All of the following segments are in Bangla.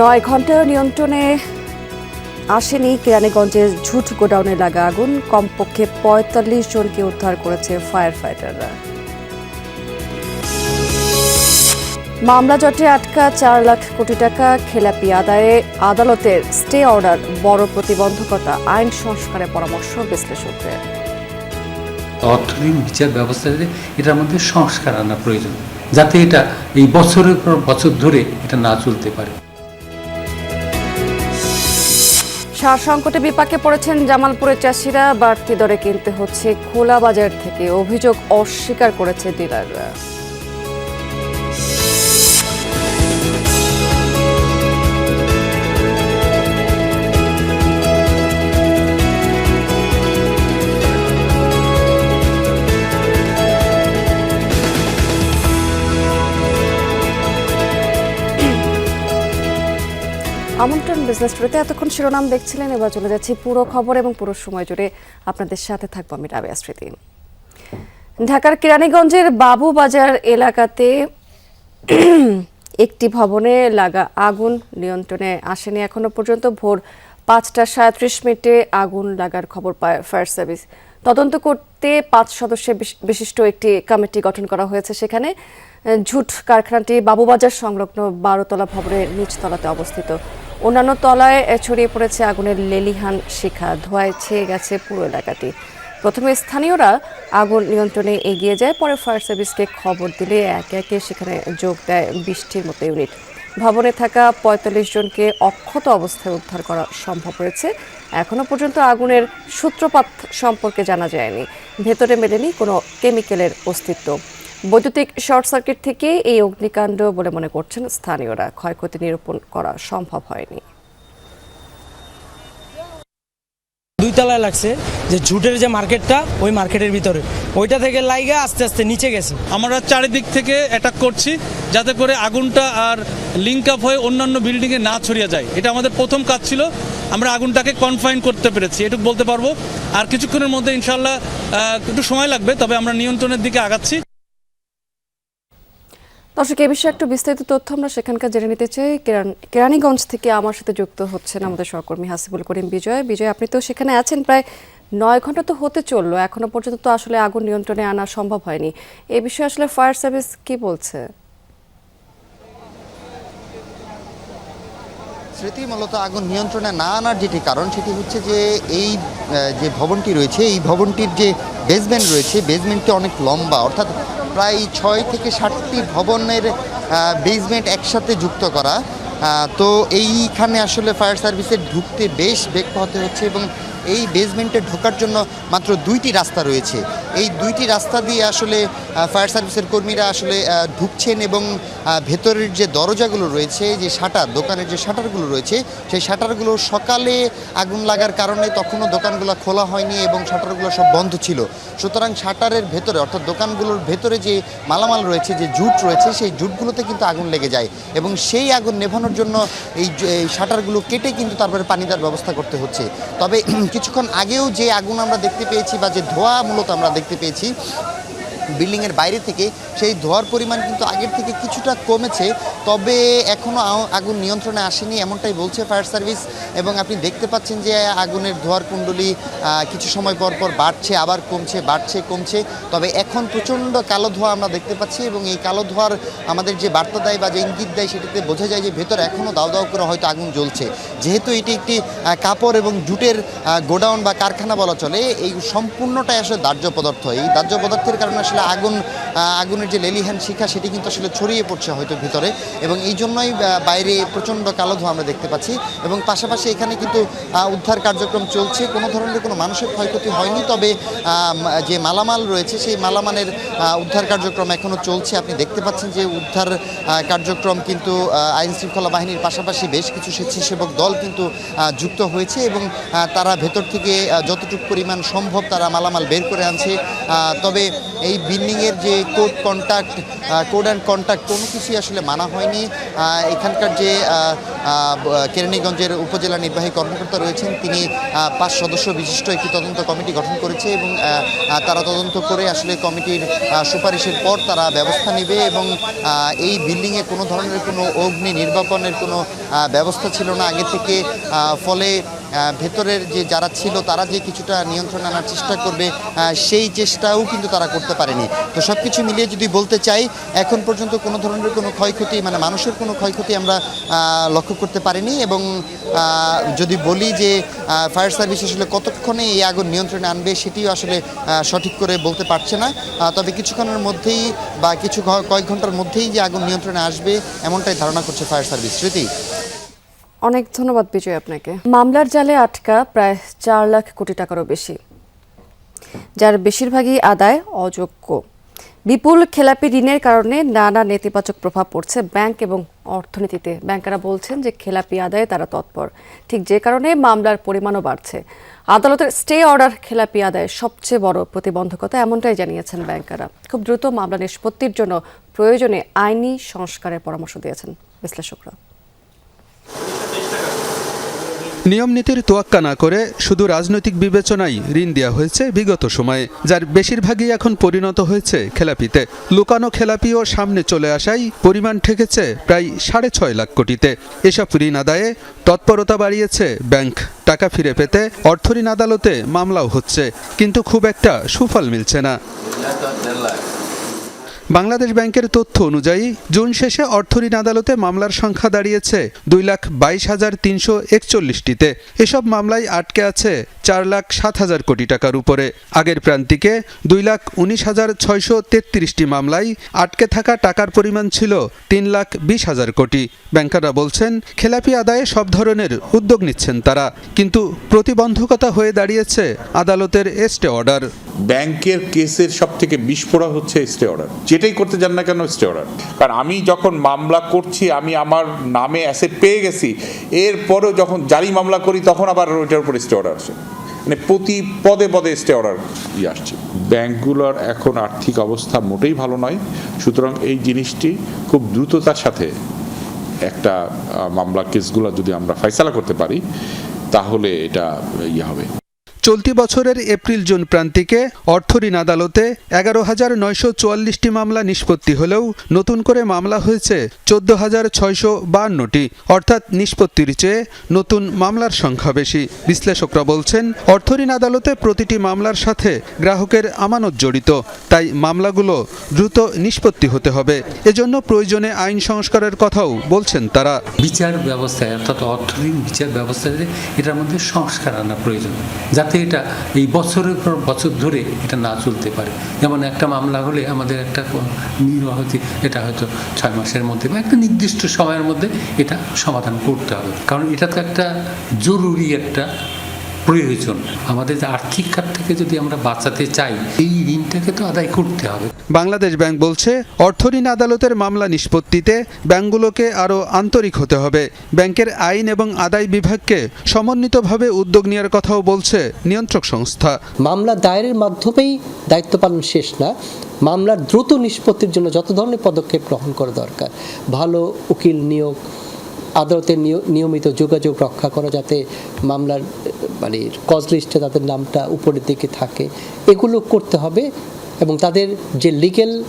নয় ঘণ্টার নিয়ন্ত্রণে আসেনি কেরানীগঞ্জের ঝুট গোডাউনে লাগা আগুন। কমপক্ষে পঁয়তাল্লিশ জনকে উদ্ধার করেছে ফায়ার ফাইটাররা মামলা জটে আটকা চার লাখ কোটি টাকা খেলাপি আদায়ে। আদালতের স্টে অর্ডার, বড় প্রতিবন্ধকতা, আইন সংস্কারের পরামর্শ বিশ্লেষকদের। অর্থনৈতিক বিচার ব্যবস্থাতে এটার মধ্যে সংস্কার আনা প্রয়োজন, যাতে এটা এই বছরের পর বছর ধরে এটা না চলতে পারে। সার সংকটে বিপাকে পড়েছেন জামালপুরের চাষিরা। বাড়তি দরে কিনতে হচ্ছে খোলা বাজার থেকে অভিযোগ অস্বীকার করেছে ডিলাররা। বিজনেস টুরিতে এতক্ষণ শিরোনাম দেখছিলেন, এবার চলে যাচ্ছি পুরো খবর এবং পুরো সময় জুড়ে আপনাদের সাথে থাকব আমি রাবেয়া স্মৃতি। ঢাকার কেরানীগঞ্জের বাবুবাজার এলাকাতে একটি ভবনে লাগা আগুন নিয়ন্ত্রণে আসেনি এখনও পর্যন্ত। ভোর পাঁচটা সাঁত্রিশ মিনিটে আগুন লাগার খবর পায় ফায়ার সার্ভিস। তদন্ত করতে পাঁচ সদস্যের বিশ- বিশিষ্ট একটি কমিটি গঠন করা হয়েছে সেখানে। ঝুট কারখানাটি বাবুবাজার সংলগ্ন বারোতলা ভবনের নিচতলাতে অবস্থিত। অন্যান্য তলায় ছড়িয়ে পড়েছে আগুনের লেলিহান শিখা। ধোঁয়ায় ছেয়ে গেছে পুরো এলাকাটি। প্রথমে স্থানীয়রা আগুন নিয়ন্ত্রণে এগিয়ে যায়, পরে ফায়ার সার্ভিসকে খবর দিলে একে একে সেখানে যোগ দেয় বৃষ্টির মতো ইউনিট। ভবনে থাকা পঁয়তাল্লিশ জনকে অক্ষত অবস্থায় উদ্ধার করা সম্ভব হয়েছে। এখনও পর্যন্ত আগুনের সূত্রপাত সম্পর্কে জানা যায়নি। ভেতরে মেলেনি কোনো কেমিক্যালের অস্তিত্ব। বৈদ্যুতিক শর্ট সার্কিট থেকে এই অগ্নিকাণ্ড বলে মনে করছেন স্থানীয়রা। ক্ষয়ক্ষতি নিরূপণ করা সম্ভব হয়নি। দুই তলায় লাগছে যে ঝুটের যে মার্কেটটা ওই মার্কেটের ভিতরে। ওইটা থেকে লাইগা আস্তে আস্তে নিচে গেছে। আমরা চারিদিক থেকে অ্যাটাক করছি যাতে করে আগুনটা আর লিঙ্ক আপ হয়ে অন্যান্য বিল্ডিংয়ে না ছড়িয়ে যায়। এটা আমাদের প্রথম কাজ ছিল। আমরা আগুনটাকে কনফাইন করতে পেরেছি এটুকু বলতে পারব। আর কিছুক্ষণের মধ্যে ইনশাল্লাহ আহ, একটু সময় লাগবে তবে আমরা নিয়ন্ত্রণের দিকে আগাচ্ছি। দর্শক এ বিষয়ে একটু বিস্তারিত তথ্য আমরা সেখানকার জেনে নিতে চাই। কেরানীগঞ্জ থেকে আমার সাথে যুক্ত হচ্ছেন আমাদের সহকর্মী হাসিবুল করিম বিজয়। বিজয়, আপনি তো সেখানে আছেন, প্রায় নয় ঘণ্টা তো হতে চলল। এখনও পর্যন্ত তো আসলে আগুন নিয়ন্ত্রণে আনা সম্ভব হয়নি। এ বিষয়ে আসলে ফায়ার সার্ভিস কি বলছে? স্মৃতি, মূলত আগুন নিয়ন্ত্রণে না আনার যেটি কারণ, সেটি হচ্ছে যে এই যে ভবনটি রয়েছে, এই ভবনটির যে বেসমেন্ট রয়েছে বেসমেন্টটি অনেক লম্বা। অর্থাৎ প্রায় ছয় থেকে সাতটি ভবনের বেসমেন্ট একসাথে যুক্ত করা। তো এইখানে আসলে ফায়ার সার্ভিসের ঢুকতে বেশ বেগ হতে হচ্ছে এবং এই বেসমেন্টে ঢোকার জন্য মাত্র দুইটি রাস্তা রয়েছে। এই দুইটি রাস্তা দিয়ে আসলে ফায়ার সার্ভিসের কর্মীরা আসলে ঢুকছেন এবং ভেতরের যে দরজাগুলো রয়েছে, যে শাটার, দোকানের যে শাটারগুলো রয়েছে, সেই শাটারগুলো সকালে আগুন লাগার কারণে তখনও দোকানগুলো খোলা হয়নি এবং শাটারগুলো সব বন্ধ ছিল। সুতরাং শাটারের ভেতরে, অর্থাৎ দোকানগুলোর ভেতরে যে মালামাল রয়েছে, যে জুট রয়েছে, সেই জুটগুলোতে কিন্তু আগুন লেগে যায় এবং সেই আগুন নেভানোর জন্য এই শাটারগুলো কেটে কিন্তু তারপরে পানি দেওয়ার ব্যবস্থা করতে হচ্ছে। তবে, কিছুক্ষণ আগেও যে আগুন আমরা দেখতে পেয়েছি বা যে ধোঁয়া মূলত আমরা দেখতে পেয়েছি। বিল্ডিংয়ের বাইরে থেকে সেই ধোঁয়ার পরিমাণ কিন্তু আগের থেকে কিছুটা কমেছে, তবে এখনও আগুন নিয়ন্ত্রণে আসেনি এমনটাই বলছে ফায়ার সার্ভিস এবং আপনি দেখতে পাচ্ছেন যে আগুনের ধোঁয়ার কুণ্ডলি কিছু সময় পর পর বাড়ছে, আবার কমছে, বাড়ছে, কমছে, তবে এখন প্রচণ্ড কালো ধোঁয়া আমরা দেখতে পাচ্ছি এবং এই কালো ধোঁয়ার আমাদের যে বার্তা দেয় বা যে ইঙ্গিত দেয় সেটিতে বোঝা যায় যে ভেতরে এখনও দাও দাও করে হয়তো আগুন জ্বলছে। যেহেতু এটি একটি কাপড় এবং জুটের গোডাউন বা কারখানা বলা চলে, এই সম্পূর্ণটাই আসলে দাহ্য পদার্থ। এই দাহ্য পদার্থের কারণে আসলে আগুন আগুনের যে লেলিহান শিখা সেটি কিন্তু আসলে ছড়িয়ে পড়ছে হয়তো ভিতরে। এবং এই জন্যই বাইরে প্রচণ্ড কালো ধোঁয়া আমরা দেখতে পাচ্ছি। এবং পাশাপাশি এখানে কিন্তু উদ্ধার কার্যক্রম চলছে। কোনো ধরনের কোনো মানুষের ক্ষয়ক্ষতি হয়নি, তবে যে মালামাল রয়েছে, সেই মালামালের উদ্ধার কার্যক্রম এখনও চলছে। আপনি দেখতে পাচ্ছেন যে উদ্ধার কার্যক্রম কিন্তু আইন শৃঙ্খলা বাহিনীর পাশাপাশি বেশ কিছু স্বেচ্ছাসেবক দল কিন্তু যুক্ত হয়েছে এবং তারা ভেতর থেকে যতটুকু পরিমাণ সম্ভব তারা মালামাল বের করে আনছে। তবে এই বিল্ডিংয়ের যে code contact code and contact কোনো কিছুই আসলে মানা হয়নি। এখানকার যে কেরানীগঞ্জের উপজেলা নির্বাহী কর্মকর্তা রয়েছেন, তিনি পাঁচ সদস্য বিশিষ্ট একটি তদন্ত কমিটি গঠন করেছে এবং তারা তদন্ত করে আসলে কমিটির সুপারিশের পর তারা ব্যবস্থা নেবে এবং এই বিল্ডিংয়ে কোনো ধরনের কোনো অগ্নি নির্বাপনের কোনো ব্যবস্থা ছিল না। আগে থেকে ফলে ভেতরের যে যারা ছিল, তারা যে কিছুটা নিয়ন্ত্রণ আনার চেষ্টা করবে সেই চেষ্টাও কিন্তু তারা করতে পারেনি। তো সব কিছু মিলিয়ে যদি বলতে চাই, এখন পর্যন্ত কোনো ধরনের কোনো ক্ষয়ক্ষতি মানে মানুষের কোনো ক্ষয়ক্ষতি আমরা লক্ষ্য করতে পারিনি এবং যদি বলি যে ফায়ার সার্ভিস আসলে কতক্ষণে এই আগুন নিয়ন্ত্রণে আনবে, সেটিও আসলে সঠিক করে বলতে পারছে না। তবে কিছুক্ষণের মধ্যেই বা কিছু কয়েক ঘণ্টার মধ্যেই যে আগুন নিয়ন্ত্রণে আসবে, এমনটাই ধারণা করছে ফায়ার সার্ভিস। স্মৃতি? অনেক ধন্যবাদ বিজয় আপনাকে। মামলার জালে আটকা প্রায় চার লাখ কোটি টাকারও বেশি, যার বেশিরভাগই আদায় অযোগ্য। বিপুল খেলাপি ঋণের কারণে নানা নেতিবাচক প্রভাব পড়ছে ব্যাংক এবং অর্থনীতিতে। ব্যাংকাররা বলছেন যে খেলাপি আদায়ে তারা তৎপর। ঠিক যে কারণে মামলার পরিমাণও বাড়ছে। আদালতের স্টে অর্ডার খেলাপি আদায়ের সবচেয়ে বড় প্রতিবন্ধকতা এমনটাই জানিয়েছেন ব্যাংকাররা। খুব দ্রুত মামলা নিষ্পত্তির জন্য প্রয়োজনে আইনি সংস্কারের পরামর্শ দিয়েছেন বিশ্লেষকরা। নিয়ম নীতির তোয়াক্কা না করে শুধু রাজনৈতিক বিবেচনাই ঋণ দেওয়া হয়েছে বিগত সময়ে, যার বেশিরভাগই এখন পরিণত হয়েছে খেলাপিতে। লুকানো খেলাপিও সামনে চলে আসায় পরিমাণ ঠেকেছে প্রায় সাড়ে ছয় লাখ কোটিতে। এসব ঋণ আদায়ে তৎপরতা বাড়িয়েছে ব্যাংক। টাকা ফিরে পেতে অর্থঋণ আদালতে মামলাও হচ্ছে, কিন্তু খুব একটা সুফল মিলছে না। বাংলাদেশ ব্যাংকের তথ্য অনুযায়ী, জুন শেষে অর্থঋণ আদালতে মামলার সংখ্যা দাঁড়িয়েছে দুই লাখ বাইশ হাজার তিনশো একচল্লিশটিতে। এসব মামলায় আটকে আছে চার লাখ সাত হাজার কোটি টাকার উপরে। আগের প্রান্তিকে দুই লাখ উনিশ হাজার ছয়শো তেত্রিশটি মামলায় আটকে থাকা টাকার পরিমাণ ছিল তিন লাখ বিশ হাজার কোটি। ব্যাংকাররা বলছেন, খেলাপি আদায়ে সব ধরনের উদ্যোগ নিচ্ছেন তারা, কিন্তু প্রতিবন্ধকতা হয়ে দাঁড়িয়েছে আদালতের এস্টে অর্ডার। ব্যাংকের কেসের সব থেকে বিস্ফোরক হচ্ছে স্টে অর্ডার যেটাই করতে যান না কেন স্টে অর্ডার কারণ আমি যখন মামলা করছি, আমি আমার নামে অ্যাসেট পেয়ে গেছি, এরপরেও যখন জারি মামলা করি, তখন আবার ওইটার উপর স্টে অর্ডার আসে। মানে প্রতি পদে পদে স্টে অর্ডার ইয়ে আসছে। ব্যাংকগুলোর এখন আর্থিক অবস্থা মোটেই ভালো নয়। সুতরাং এই জিনিসটি খুব দ্রুততার সাথে একটা মামলা কেসগুলো যদি আমরা ফয়সালা করতে পারি, তাহলে এটা ইয়ে হবে। চলতি বছরের এপ্রিল জুন প্রান্তিকে অর্থঋণ আদালতে এগারো হাজার নয়শো চুয়াল্লিশটি মামলা নিষ্পত্তি হলেও নতুন করে মামলা হয়েছে চোদ্দ হাজার ছয়শো বাহান্নটি, অর্থাৎ নিষ্পত্তির চেয়ে নতুন মামলার সংখ্যা বেশি। বিশ্লেষকরা বলছেন অর্থঋণ আদালতে প্রতিটি মামলার সাথে গ্রাহকের আমানত জড়িত, তাই মামলাগুলো দ্রুত নিষ্পত্তি হতে হবে। এজন্য প্রয়োজনে আইন সংস্কারের কথাও বলছেন তারা। বিচার ব্যবস্থায়, অর্থাৎ অর্থঋণ বিচার ব্যবস্থায় এটার মধ্যে সংস্কার আনা প্রয়োজন, যাতে এটা এই বছরের পর বছর ধরে এটা না চলতে পারে। যেমন একটা মামলা হলে আমাদের একটা নির্বাহতি এটা হয়তো ছয় মাসের মধ্যে বা একটা নির্দিষ্ট সময়ের মধ্যে এটা সমাধান করতে হবে। কারণ এটা তো একটা জরুরি একটা প্রয়োজন। আমাদের আর্থিক খাত থেকে যদি আমরা বাঁচাতে চাই, এই ঋণটাকে তো আদায় করতে হবে। বাংলাদেশ ব্যাংক বলছে অর্থঋণ আদালতের মামলা নিষ্পত্তিতে ব্যাংকগুলোকে আরও আন্তরিক হতে হবে। ব্যাংকের আইন এবং আদায় বিভাগকে সমন্বিতভাবে উদ্যোগ নেওয়ার কথাও বলছে নিয়ন্ত্রক সংস্থা। মামলা দায়েরের মাধ্যমেই দায়িত্ব পালন শেষ না মামলার দ্রুত নিষ্পত্তির জন্য যত ধরনের পদক্ষেপ গ্রহণ করা দরকার ভালো উকিল নিয়োগ আদালতের নিয়- নিয়মিত যোগাযোগ রক্ষা করা যাতে মামলার মানে কজ লিস্টে তাদের নামটা উপরের দিকে থাকে। এগুলো করতে হবে এবং তাদের যে লিগেল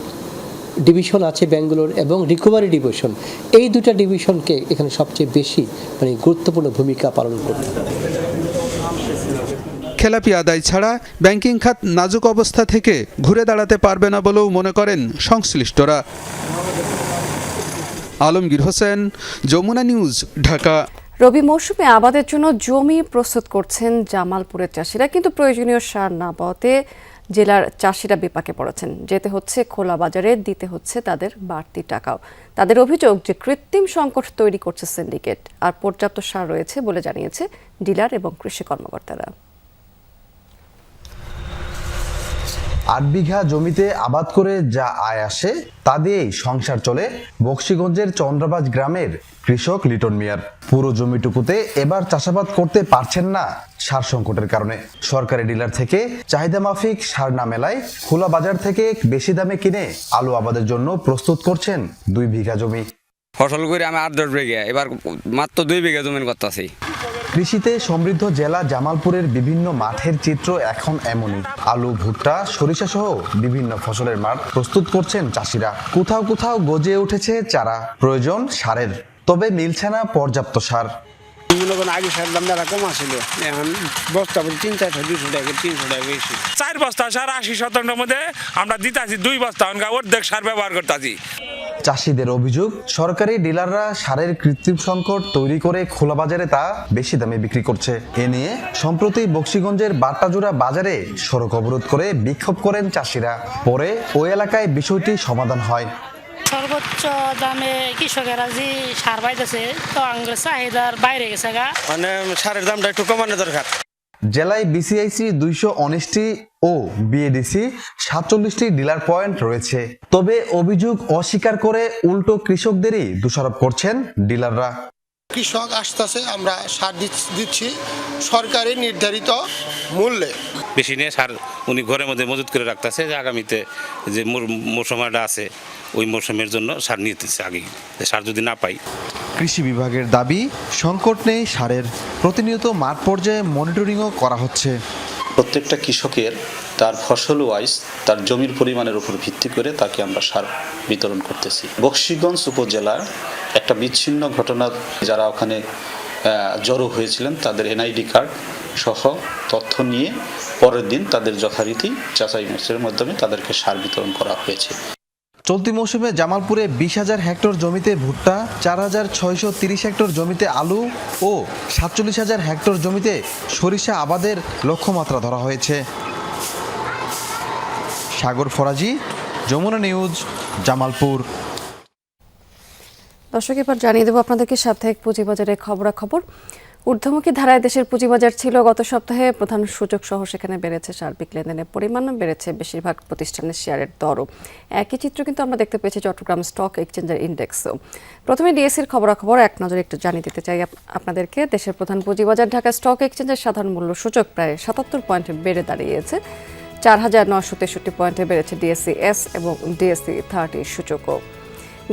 ডিভিশন আছে ব্যাঙ্গালোর এবং রিকভারি ডিভিশন এই দুটা ডিভিশনকে এখানে সবচেয়ে বেশি মানে গুরুত্বপূর্ণ ভূমিকা পালন করতে খেলাপি আদায় ছাড়া ব্যাংকিং খাত নাজুক অবস্থা থেকে ঘুরে দাঁড়াতে পারবে না বলেও মনে করেন সংশ্লিষ্টরা। আলমগীর হোসেন, যমুনা নিউজ, ঢাকা। রবি মৌসুমে আবাদের জন্য জমি প্রস্তুত করছেন জামালপুরের চাষিরা, কিন্তু প্রয়োজনীয় সার না পাওয়াতে জেলার চাষিরা বিপাকে পড়েছেন। যেতে হচ্ছে খোলা বাজারে, দিতে হচ্ছে তাদের বাড়তি টাকাও। তাদের অভিযোগ যে কৃত্রিম সংকট তৈরি করছে সিন্ডিকেট, আর পর্যাপ্ত সার রয়েছে বলে জানিয়েছে ডিলার এবং কৃষি কর্মকর্তারা। আট বিঘা জমিতে আবাদ করে যা আয় আসে, তা দিয়েই সংসার চলে বক্সিগঞ্জের চন্দ্রাবাজ গ্রামের কৃষক লিটন মিয়ার। পুরো জমিটুকুতে এবার চাষাবাদ করতে পারছেন না সার সংকটের কারণে। সরকারি ডিলার থেকে চাহিদা মাফিক সার না মেলায় খোলা বাজার থেকে বেশি দামে কিনে আলু আবাদের জন্য প্রস্তুত করছেন দুই বিঘা জমি। ফসল করে আমি আট দশ বিঘা, এবার মাত্র দুই বিঘা জমির করতেছি কৃষিতে সমৃদ্ধ জেলা জামালপুরের বিভিন্ন মাঠের চিত্র এখন এমনই। আলু ভুট্টা সরিষা সহ বিভিন্ন ফসলের মাঠ প্রস্তুত করছেন চাষিরা। কোথাও কোথাও গজে উঠেছে চারা। প্রয়োজন সারের। তবে মিলছে না পর্যাপ্ত সার। মনে আগে সার দাম মেলা কম এখন বস্তা তিন চারশো দুশো টাকা তিনশো টাকা বেশি। চার বস্তা সার আশি শতাংশের মধ্যে আমরা দিতাছি দুই বস্তা অনকা অর্ধেক সার ব্যবহার করতেছি। চাষিদের অভিযোগ সরকারি ডিলাররা সারের কৃত্রিম সংকট তৈরি করে খোলা বাজারে তা বেশি দামে বিক্রি করছে। এ নিয়ে সম্প্রতি বক্সিগঞ্জের বাট্টাজোড়া বাজারে সড়ক অবরোধ করে বিক্ষোভ করেন চাষিরা। পরে ওই এলাকায় বিষয়টি সমাধান হয়। সর্বোচ্চ দামে কৃষকেরা যে সার পাইতেছে তো আঙ্গুর চাহিদার বাইরে গেছে গা। মানে সারের দামটা একটু কমানো দরকার। জেলায় বিসিআইসি দুইশো উনিশটি ও বিএডিসি সাতচল্লিশটি ডিলার পয়েন্ট রয়েছে। তবে অভিযোগ অস্বীকার করে উল্টো কৃষকদেরই দোষারোপ করছেন ডিলাররা কৃষক আসতেছে আমরা সার দিচ্ছি সরকারি নির্ধারিত মূল্যে। বেশি নিয়ে সার উনি ঘরের মধ্যে মজুত করে রাখতেছে যে আগামীতে যে মৌসুমাটা আছে ওই মৌসুমের জন্য সার নিতেছে আগে। সার যদি না পাই। কৃষি বিভাগের দাবি সংকট নেই সারের। প্রতিনিয়ত মাঠ পর্যায়ে মনিটরিংও করা হচ্ছে। প্রত্যেকটা কৃষকের তার ফসল ওয়াইজ তার জমির পরিমাণের উপর ভিত্তি করে তাকে আমরা সার বিতরণ করতেছি। বক্সিগঞ্জ উপজেলার একটা বিচ্ছিন্ন ঘটনা যারা ওখানে জড়ো হয়েছিলেন তাদের এনআইডি কার্ড সহ তথ্য নিয়ে পরের দিন তাদের যথারীতি যাচাই বাছাইয়ের মাধ্যমে তাদেরকে সার বিতরণ করা হয়েছে। চলতি মৌসুমে জামালপুরে বিশ হাজার হেক্টর জমিতে ভুট্টা, চার হাজার ছয়শো তিরিশ হেক্টর জমিতে আলু ও সাতচল্লিশ হাজার হেক্টর জমিতে সরিষা আবাদের লক্ষ্যমাত্রা ধরা হয়েছে। সাগর ফরাজি, যমুনা নিউজ, জামালপুর। দর্শক, এবার জানিয়ে দেবো আপনাদেরকে সাপ্তাহিক পুঁজিবাজারের খবরাখবর। ঊর্ধ্বমুখী ধারায় দেশের পুঁজিবাজার ছিল গত সপ্তাহে। প্রধান সূচক সহ সেখানে বেড়েছে সার্বিক লেনদেনের পরিমাণও বেড়েছে বেশিরভাগ প্রতিষ্ঠানের শেয়ারের দরও। একই চিত্র কিন্তু আমরা দেখতে পেয়েছি চট্টগ্রাম স্টক এক্সচেঞ্জের ইন্ডেক্সও। প্রথমে ডিএসসির খবরাখবর, এক নজরে একটু জানিয়ে দিতে চাই আপনাদেরকে, দেশের প্রধান পুঁজিবাজার ঢাকা স্টক এক্সচেঞ্জের সাধারণ মূল্য সূচক প্রায় সাতাত্তর পয়েন্টে বেড়ে দাঁড়িয়েছে। চার হাজার নশো তেষট্টি পয়েন্টে বেড়েছে ডিএসসি এস এবং ডিএসসি থার্টি সূচকও।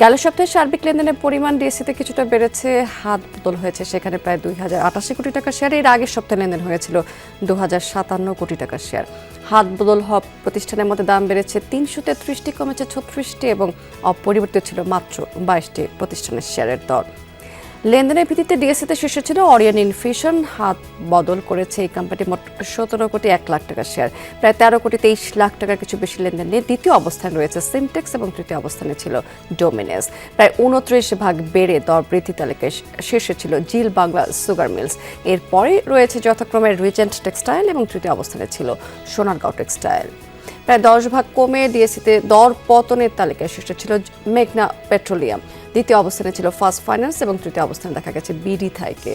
গেল সপ্তাহে সার্বিক লেনদেনের পরিমাণ ডিএসসিতে কিছুটা বেড়েছে, হাত বদল হয়েছে। সেখানে প্রায় দুই হাজার আটাশি কোটি টাকা শেয়ার এর আগের সপ্তাহে লেনদেন হয়েছিল দু হাজার সাতান্ন কোটি টাকা শেয়ার হাত বদল হওয়া প্রতিষ্ঠানের মধ্যে দাম বেড়েছে তিনশো তেত্রিশটি, কমেছে ছত্রিশটি এবং অপরিবর্তিত ছিল মাত্র বাইশটি প্রতিষ্ঠানের শেয়ারের দর। লেনদেনের ভিত্তিতে ডিএসসিতে শীর্ষে ছিল অরিয়ান ইনফিউশন হাত বদল করেছে এই কোম্পানি মোট সতেরো কোটি এক লাখ টাকার শেয়ার। প্রায় তেরো কোটি তেইশ লাখ টাকার কিছু বেশি লেনদেন নিয়ে দ্বিতীয় অবস্থানে রয়েছে সিমটেক্স এবং তৃতীয় অবস্থানে ছিল ডোমিনেস। প্রায় উনত্রিশ ভাগ বেড়ে দর বৃদ্ধি তালিকায় শীর্ষে ছিল জিল বাংলা সুগার মিলস। এরপরে রয়েছে যথাক্রমে রিজেন্ট টেক্সটাইল এবং তৃতীয় অবস্থানে ছিল সোনারগাঁও টেক্সটাইল। প্রায় দশ ভাগ কমে ডিএসিতে দর পতনের তালিকায় শীর্ষে ছিল মেঘনা পেট্রোলিয়াম। দ্বিতীয় অবস্থানে ছিল ফার্স্ট ফাইন্যান্স এবং তৃতীয় অবস্থানে দেখা গেছে বিডি থাইকে।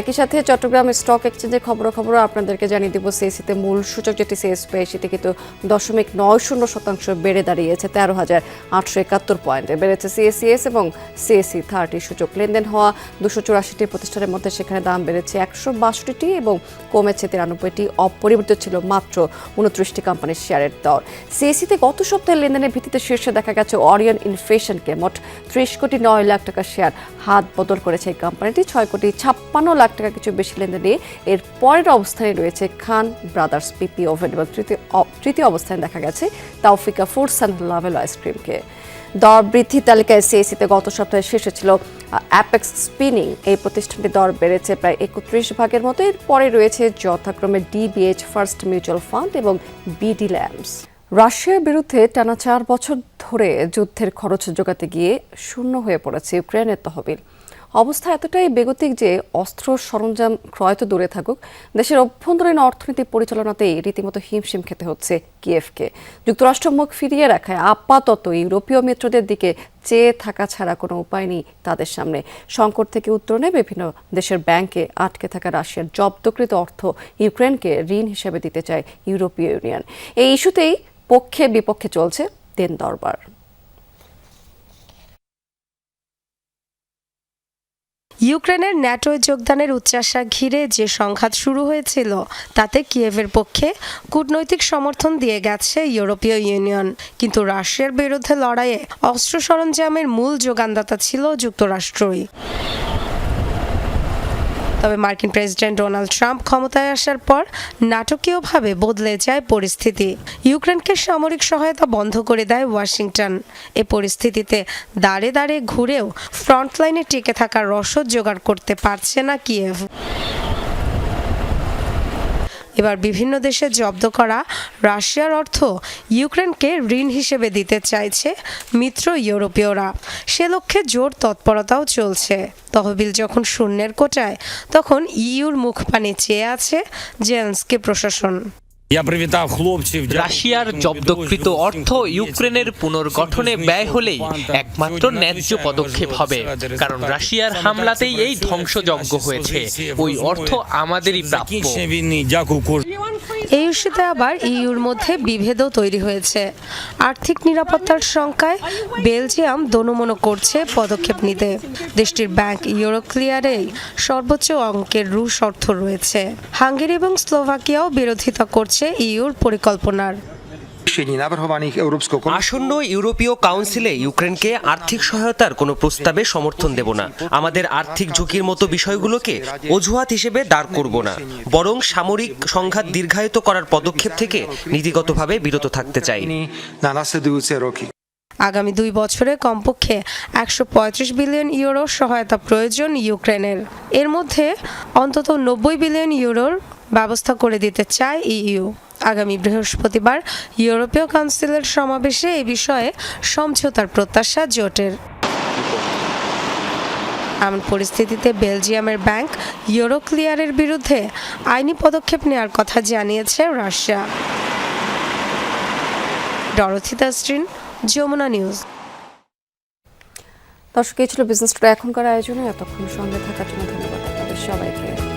একই সাথে চট্টগ্রাম স্টক এক্সচেঞ্জের খবরাখবর আপনাদেরকে জানিয়ে দেবো। সিএসিতে মূল সূচক যেটি সিএসপি সেটি কিন্তু দশমিক নয় শূন্য শতাংশ বেড়ে দাঁড়িয়েছে, তেরো হাজার আটশো একাত্তর পয়েন্টে বেড়েছে। সিএসিএস এবং সিএসি থার্টি সূচক লেনদেন হওয়া দুশো চুরাশিটি প্রতিষ্ঠানের মধ্যে সেখানে দাম বেড়েছে একশো বাষট্টিটি এবং কমেছে তিরানব্বইটি। অপরিবর্তিত ছিল মাত্র উনত্রিশটি কোম্পানির শেয়ারের দর। সিএসিতে গত সপ্তাহের লেনদেনের ভিত্তিতে শীর্ষে দেখা গেছে অরিয়ন ইনফেশনকে মোট ত্রিশ কোটি নয় লাখ টাকা শেয়ার হাত বদল করেছে এই কোম্পানিটি। ছয় কোটি ছাপ্পান্ন লাখ টাকা কিছু বেশি লেনদেনে এর পরের অবস্থানে রয়েছে খান ব্রাদার্স পিপি ওভেন এবং তৃতীয় তৃতীয় অবস্থানে দেখা গেছে তাওফিকা ফুডস অ্যান্ড লাভেল আইসক্রিমকে। দর বৃদ্ধি তালিকায় সিএসিতে গত সপ্তাহে শীর্ষে ছিল অ্যাপেক্স স্পিনিং। এই প্রতিষ্ঠানটি দর বেড়েছে প্রায় একত্রিশ ভাগের মতো। এরপরে রয়েছে যথাক্রমে ডিবিএইচ ফার্স্ট মিউচুয়াল ফান্ড এবং বিডি ল্যাম্পস। রাশিয়ার বিরুদ্ধে টানা চার বছর ধরে যুদ্ধের খরচ জোগাতে গিয়ে শূন্য হয়ে পড়েছে ইউক্রেনের তহবিল। অবস্থা এতটাই বেগতিক যে অস্ত্র সরঞ্জাম ক্রয় তো দূরে থাকুক, দেশের অভ্যন্তরীণ অর্থনীতি পরিচালনাতেই রীতিমতো হিমশিম খেতে হচ্ছে কিয়েভকে। যুক্তরাষ্ট্র মুখ ফিরিয়ে রাখায় আপাতত ইউরোপীয় মিত্রদের দিকে চেয়ে থাকা ছাড়া কোনো উপায় নেই তাদের সামনে। সংকট থেকে উত্তরণে বিভিন্ন দেশের ব্যাংকে আটকে থাকা রাশিয়ার জব্দকৃত অর্থ ইউক্রেনকে ঋণ হিসেবে দিতে চায় ইউরোপীয় ইউনিয়ন। এই ইস্যুতেই পক্ষে বিপক্ষে চলছে দেন দরবার। ইউক্রেনের ন্যাটোয় যোগদানের উচ্চাসা ঘিরে যে সংঘাত শুরু হয়েছিল, তাতে কিয়েভের পক্ষে কূটনৈতিক সমর্থন দিয়ে গেছে ইউরোপীয় ইউনিয়ন। কিন্তু রাশিয়ার বিরুদ্ধে লড়াইয়ে অস্ত্র সরঞ্জামের মূল যোগানদাতা ছিল যুক্তরাষ্ট্রই। তবে মার্কিন প্রেসিডেন্ট ডোনাল্ড ট্রাম্প ক্ষমতায় আসার পর নাটকীয়ভাবে বদলে যায় পরিস্থিতি। ইউক্রেনকে সামরিক সহায়তা বন্ধ করে দেয় ওয়াশিংটন। এ পরিস্থিতিতে দাঁড়ে দাঁড়ে ঘুরেও ফ্রন্টলাইনে টিকে থাকার রসদ জোগাড় করতে পারছে না কিয়েভ। এবার বিভিন্ন দেশে জব্দ করা রাশিয়ার অর্থ ইউক্রেনকে ঋণ হিসেবে দিতে চাইছে মিত্র ইউরোপীয়রা। সে লক্ষ্যে জোর তৎপরতাও চলছে। তহবিল যখন শূন্যের কোটায়, তখন ইইউর মুখপানে চেয়ে আছে জেন্সকে প্রশাসন। রাশিয়ার জব্দকৃত অর্থ ইউক্রেনের পুনর্গঠনে ব্যয় হলেই একমাত্র ন্যায্য পদক্ষেপ হবে। কারণ রাশিয়ার হামলাতেই এই ধ্বংসযজ্ঞ হয়েছে। ওই অর্থ আমাদেরই প্রাপ্য। এই ইস্যুতে আবার ইইউর মধ্যে বিভেদও তৈরি হয়েছে। আর্থিক নিরাপত্তার সংখ্যায় বেলজিয়াম দনুমনো করছে পদক্ষেপ নিতে। দেশটির ব্যাংক ইউরো ক্লিয়ারেই সর্বোচ্চ অঙ্কের রুশ অর্থ রয়েছে। হাঙ্গেরি এবং স্লোভাকিয়াও বিরোধিতা করছে ইইউর পরিকল্পনার। আসন্ন ইউরোপীয় কাউন্সিলে ইউক্রেনকে আর্থিক সহায়তার কোনো প্রস্তাবে সমর্থন দেব না। আমাদের আর্থিক ঝুঁকির মতো বিষয়গুলোকে অজুহাত হিসেবে দাঁড় করব না। বরং সামরিক সংঘাত দীর্ঘায়িত করার পদক্ষেপ থেকে নীতিগতভাবে বিরত থাকতে চাই। আগামী দুই বছরে কমপক্ষে একশো পঁয়ত্রিশ বিলিয়ন ইউরো সহায়তা প্রয়োজন ইউক্রেনের। এর মধ্যে অন্তত নব্বই বিলিয়ন ইউরোর ব্যবস্থা করে দিতে চায় ইইউ। আগামী বৃহস্পতিবার ইউরোপীয় কাউন্সিলের সমাবেশে এ বিষয়ে সমঝোতার প্রত্যাশা জোটের। এমন পরিস্থিতিতে বেলজিয়ামের ব্যাংক ইউরো ক্লিয়ারের বিরুদ্ধে আইনি পদক্ষেপ নেওয়ার কথা জানিয়েছে রাশিয়া। ডরথিতা স্ট্রিন যমুনা নিউজ। দর্শক, এই ছিল বিজনেস টুডে এখনকার আয়োজনে। এতক্ষণ সঙ্গে থাকার জন্য ধন্যবাদ আপনাদের সবাইকে।